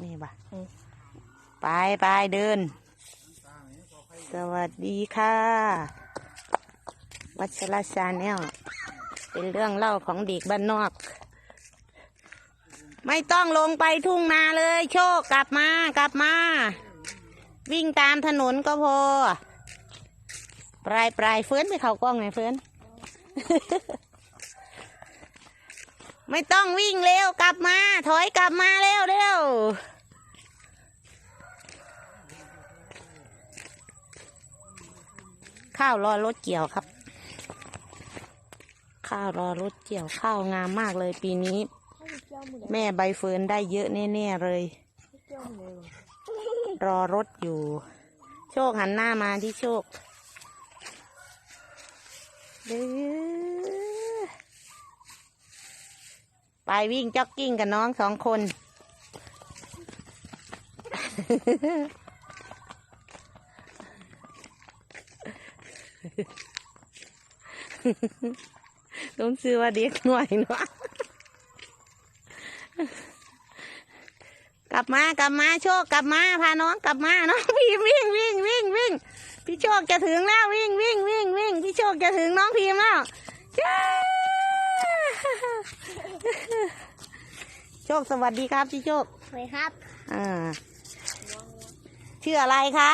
นี่บ่ะไปไปเดิน สวัสดีค่ะ วัชรชาแนลเป็นเรื่องเล่าของเด็กบ้านนอก ไม่ต้องลงไปทุ่งนาเลย โชคกลับมากลับมา วิ่งตามถนนก็พอ ปลายปลายเฟิร์นไปเขากล้องไงเฟิร์น ไม่ต้องวิ่งเร็วกลับมา ถอยกลับมาเร็วเร็วข้าวรอรถเกี่ยวครับ ข้าวรอรถเกี่ยวข้าวงามมากเลยปีนี้ แม่ใบเฟิร์นได้เยอะแน่ๆเลย รอรถอยู่ โชคหันหน้ามาที่โชคเด้อไป วิ่งจ็อกกิ้งกับน้องสองคน ต้องซื้อว่าเด็กหน่อยเนาะกลับมากลับมาโชคกลับมาพาน้องกลับมาน้องพีมวิ่งวิ่งวิ่งวิ่งพี่โชคจะถึงแล้ววิ่งวิ่งวิ่งวิ่งพี่โชคจะถึงน้องพีมแล้วจ้าโชคสวัสดีครับพี่โชคสวัสดีครับ อ่า ชื่ออะไรคะ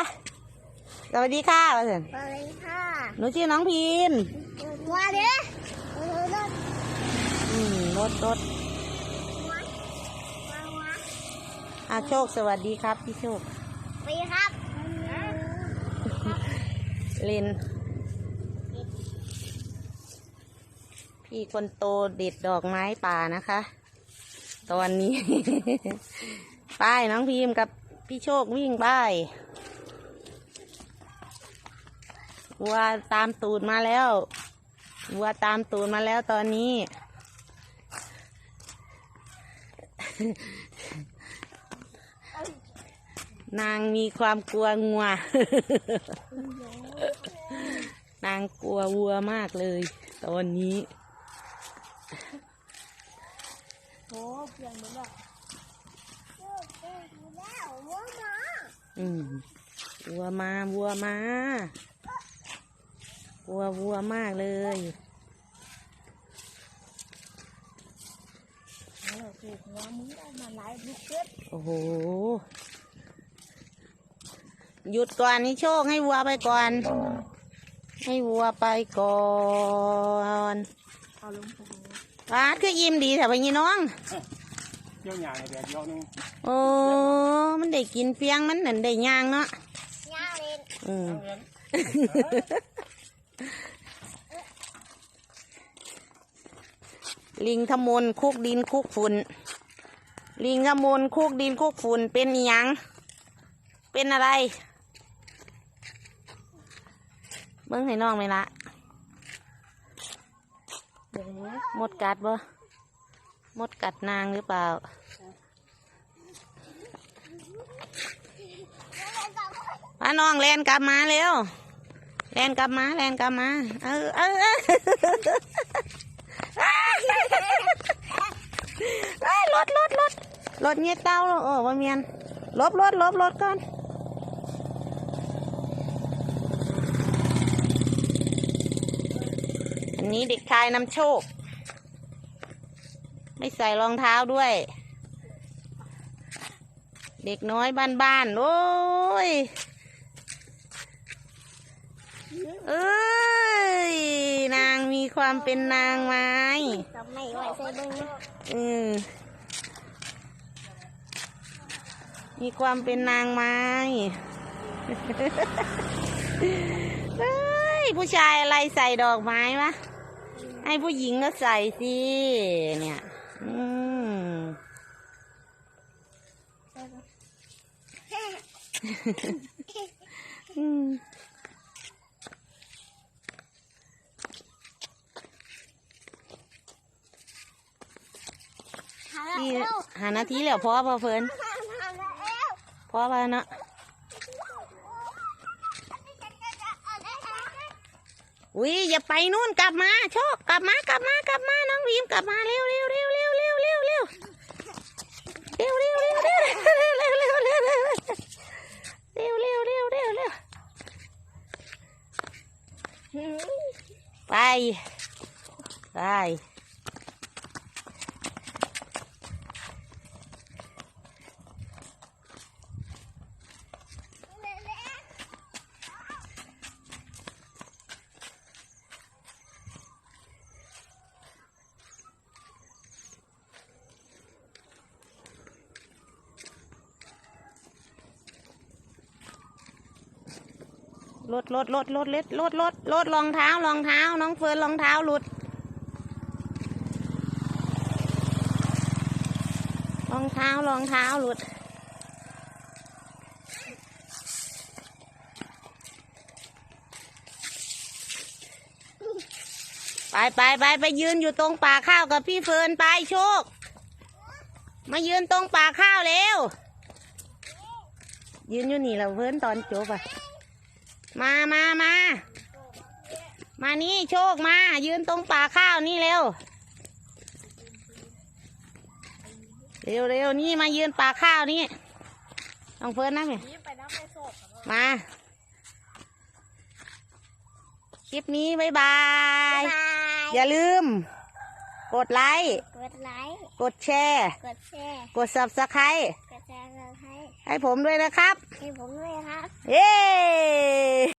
สวัสดีค่ะว่าเถอะสวัสดีค่ะหนูชื่อน้องพีมมาเด้อเออรถอืมรถรถมามาอะโชคสวัสดีครับพี่โชคสวัสดีครับเลนพี่คนโตเด็ดดอกไม้ป่านะคะ ตอนนี้ ไป้ายน้องพิมกับพี่โชควิ่งไป้ายวัวตามตูดมาแล้ววัวตามตูดมาแล้วตอนนี้ นางมีความกลัวงัว นางกลัววัวมากเลย ตอนนี้ โอ้เพียงเหมือนแบบแล้ววัวมาอืมวัวมาวัวมาวัววัวมากเลยเราถูกหัวมึงได้มาหลายลูกเกิดโอ้โหหยุดก่อนนี่โชคให้วัวไปก่อน ให้วัวไปก่อนเอาลงไปปาดคือยิ้มดีแต่ไปยี่น้อง เที่ยวใหญ่เดี๋ยวเดียวนึงโอ้ มันได้กินเฟียงมันนั่นได้ย่างเนาะย่าเล่นอืมลิงขมนคุกดินคุกฝุ่น ลิงขมนคุกดินคุกฝุ่นเป็นอิหยัง เป็นอะไร เบิ้งให้น้องไหมละมดกัดบ่มดกัดนางหรือเปล่าาน้องแลนกลับมาเร็วแลนกลับมาแลนกลับมา เออเออเออเอ้ยรถรถรถรถเงี้ยเต้าโอ้ว่าเมียนลบรถลบรถก่อนอันนี้เด็กชายนำโชค ไม่ใส่รองเท้าด้วย เด็กน้อยบ้านๆโอ้ย เอ้ย นางมีความเป็นนางไม้จะไม่ไหวใส่เบิ้งอืมมีความเป็นนางไม้เฮ้ย ผู้ชายอะไรใส่ดอกไม้วะ ให้ผู้หญิงก็ใส่สิ เนี่ย อืมอืม หานาทีแล้วพอพอเฟินพอพอเนาะอุ้ยอย่าไปนู่นกลับมาโชคกลับมากลับมากลับมาน้องวีมกลับมาเร็วเร็วเร็วเร็วเร็วเร็วเร็วเร็วเร็วเร็วเร็วเร็วเร็วเร็วเร็วเร็วเร็วเร็วเร็วไปไป ลดลดลดลดเล็ดลดลดลดรองเท้ารองเท้า น้องเฟิร์นรองเท้าหลุด รองเท้ารองเท้าหลุด ไปไปไปไปยืนอยู่ตรงป่าข้าวกับพี่เฟิร์นไปโชค มายืนตรงป่าข้าวเร็วยืนอยู่นี่แล้วเฟิร์นตอนโจบอะ มามามา มานี่โชคมา ยืนตรงป่าข้าวนี่เร็ว เร็วเร็วนี่มายืนป่าข้าวนี่น้องเฟิร์นนะเนี่ยนี่ไปน้ำไปสดมา คลิปนี้บ๊ายบายบาย อย่าลืม กดไลค์ กดไลค์ กดแชร์ กดแชร์ กด subscribe กดแชร์กันให้ ให้ผมด้วยนะครับ ให้ผมด้วยครับ เย้